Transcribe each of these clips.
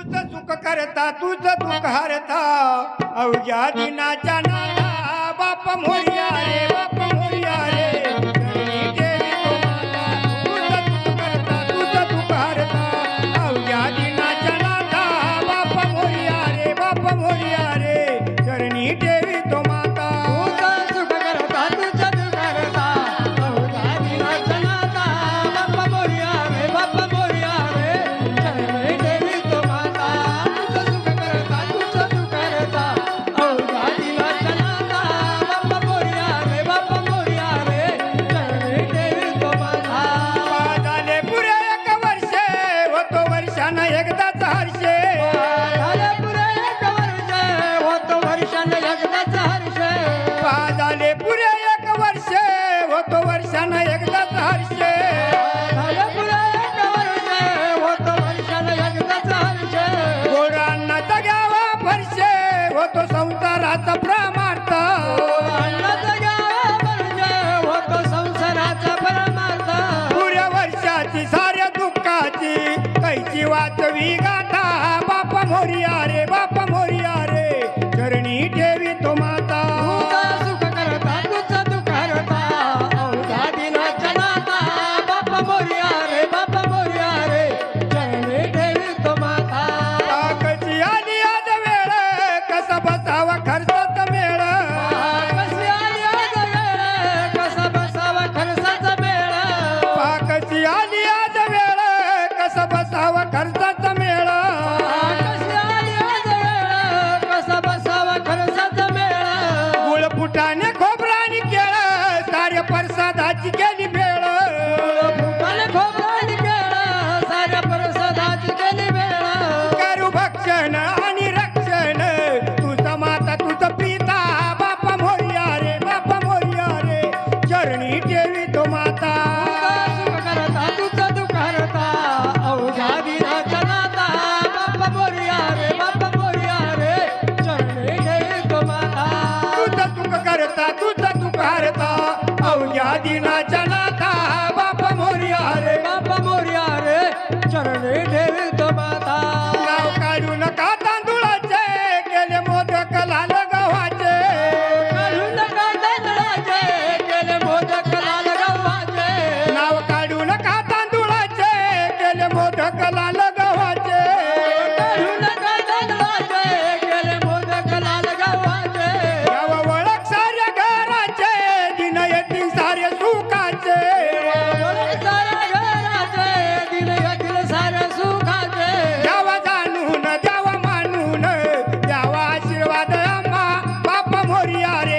तूच सुख करता तूच दुःख हरता. अवघ्या दिनाच्या नादा बाप मोर्या रे एकदाच हर्षे. झाले पुरे एक वर्ष होतो वर्षानं एकदाच हर्ष. झाले पुरे एक वर्षे. होतो वर्षानं एकदाच हर्षे. झाले पुरे एक वर्ष होतो वर्षानं एकदाच हर्ष. गोरांना घ्यावा फरशे होतो संसाराचा वाचवी गाथा बापा मोरिया रे बापा मोरिया रे. चरणी ठेवी तो करता तुझं दुःख हरता अवघ्या दिनाच्या नाथा बापा मोर्या रे. बाप्पा मोरया रे चरणी तो माता. नाव काढू नका तांदुळाचे गेले मोदक लाल गव्हाचे. काढू नका तांदळाचे, केले मोदक लाल गव्हाचे. नाव काढू नका तांदुळाचे गेले मोदक लाल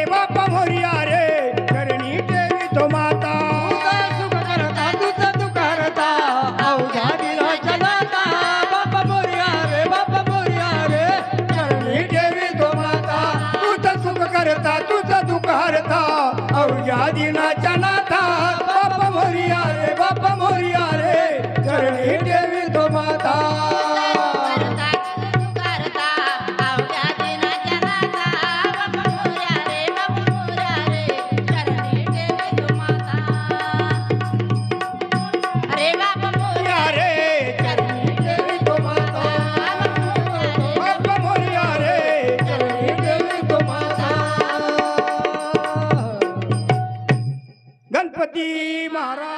बापा मोरिया रे करणी देवी तो माता तुझं सुख करता, तुझं दुःख हरता, अवघ्या दिनाच्या नाता. बाप्पा मोरया रे, मोरया रे, चरणी देवी तो माता तुझं सुख करता तुझं दुःख हरता अवघ्या दिनाच्या গতি মারা